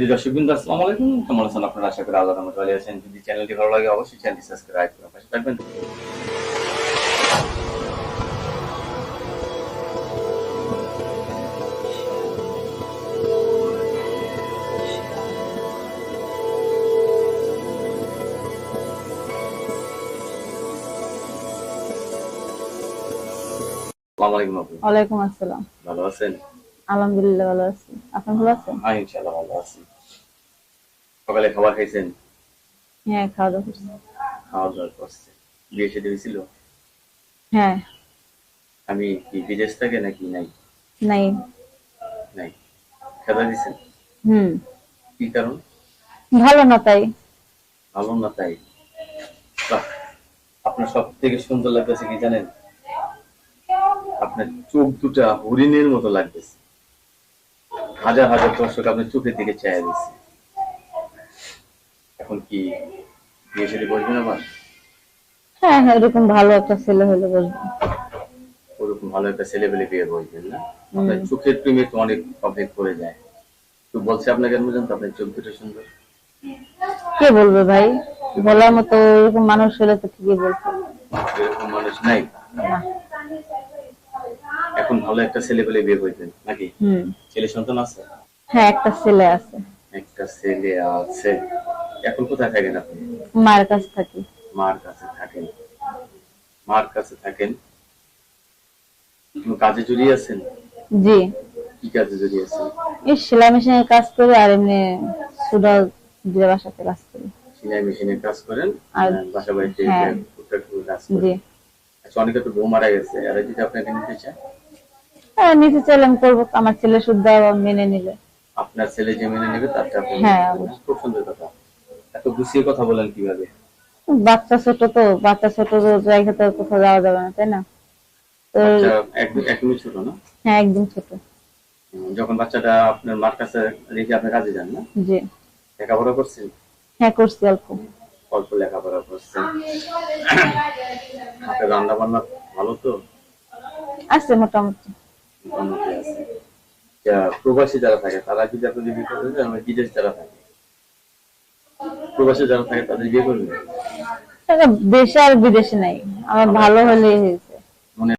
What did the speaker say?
যদি আসসালামু আলাইকুম। কেমন আছেন আপনারা? আশা করি আল্লাহ রহমত ভালো আছেন। যদি চ্যানেলটি ভালো লাগে অবশ্যই চ্যানেলটি সাবস্ক্রাইব করে পাশে থাকবেন। আলাইকুম ওয়ালাইকুম আসসালাম। ভালো আছেন? আলহামদুলিল্লাহ ভালো আছি। আপনি ভালো আছেন? ইনশাআল্লাহ ভালো আছি। সকালে খাবার খাইছেন? হ্যাঁ খাওয়া দাওয়া করছি। খাওয়া দাওয়া করছে। বিয়ে সেটা হয়েছিল? হ্যাঁ। আমি কি বিদেশ থেকে নাকি নাই? নাই। নাই। খেলা দিছেন? হুম। কি কারণ? ভালো না তাই। ভালো না তাই? আপনার সব থেকে সুন্দর লাগতেছে কি জানেন? আপনার চোখ দুটা হরিণের মতো লাগতেছে। হাজার হাজার দর্শক আপনার চোখের দিকে চেয়ে দিচ্ছে এখন কি বিয়ে সেটি বসবেন আবার হ্যাঁ হ্যাঁ এরকম ভালো একটা ছেলে হলে বসবো। ওরকম ভালো একটা ছেলে পেলে বিয়ে বসবেন না? আপনার চোখের প্রেমে তো অনেক পাবলিক পড়ে যায়। তো বলছে আপনাকে কেন বুঝেন আপনার চোখ দুটো সুন্দর। কে বলবে ভাই? বলার মতো এরকম মানুষ হলে তো ঠিকই বলতো। এরকম মানুষ নাই? না। এখন ভালো একটা ছেলে পেলে বিয়ে বসবেন নাকি? ছেলে সন্তান আছে? হ্যাঁ একটা ছেলে আছে। একটা ছেলে আছে। এখন কোথায় থাকেন আপনি? মায়ের কাছে থাকি। মার কাছে থাকেন। মার কাছে থাকেন? কাজে জড়িয়ে আছেন? জি। কি কাজে জড়িয়ে আছেন? এই সেলাই মেশিনের কাজ করি আর এমনি সুডা দিয়ে বাসাতে কাজ করি। সেলাই মেশিনের কাজ করেন? আর- আর বাসা বাড়িতে হ্যাঁ। টুকটাক কাজ জি। আচ্ছা অনেকে তো বউ মারা গেছে। আর যদি আপনাকে নিতে চায়? হ্যাঁ নিচে চাইলাম করব। আমার ছেলে শুদ্ধ মেনে নিলে। আপনার ছেলে যে মেনে নেবে তারটা আপনি হ্যাঁ? খুব সুন্দর কথা। এত গুছিয়ে কথা বলেন কীভাবে? বাচ্চা ছোট তো বাচ্চা ছোট জায়গাতে কোথাও যাওয়া যাবে না তাই না? তো একদমই ছোট না? হ্যাঁ একদম ছোট। যখন বাচ্চাটা আপনার মার কাছে রেখে আপনি কাজে যান না? জি। লেখাপড়া করছেন? হ্যাঁ করছি অল্প। অল্প লেখাপড়া করছেন। আপনার রান্না বান্না ভালো তো? আছে মোটামুটি। মোটামুটি আছে। যা প্রবাসী যারা থাকে তারা যদি আপনাদের আমরা বিদেশ যারা থাকে প্রবাসী যারা থাকে তাদের বিয়ে করবে? দেশে আর বিদেশে নাই। আমার ভালো হলে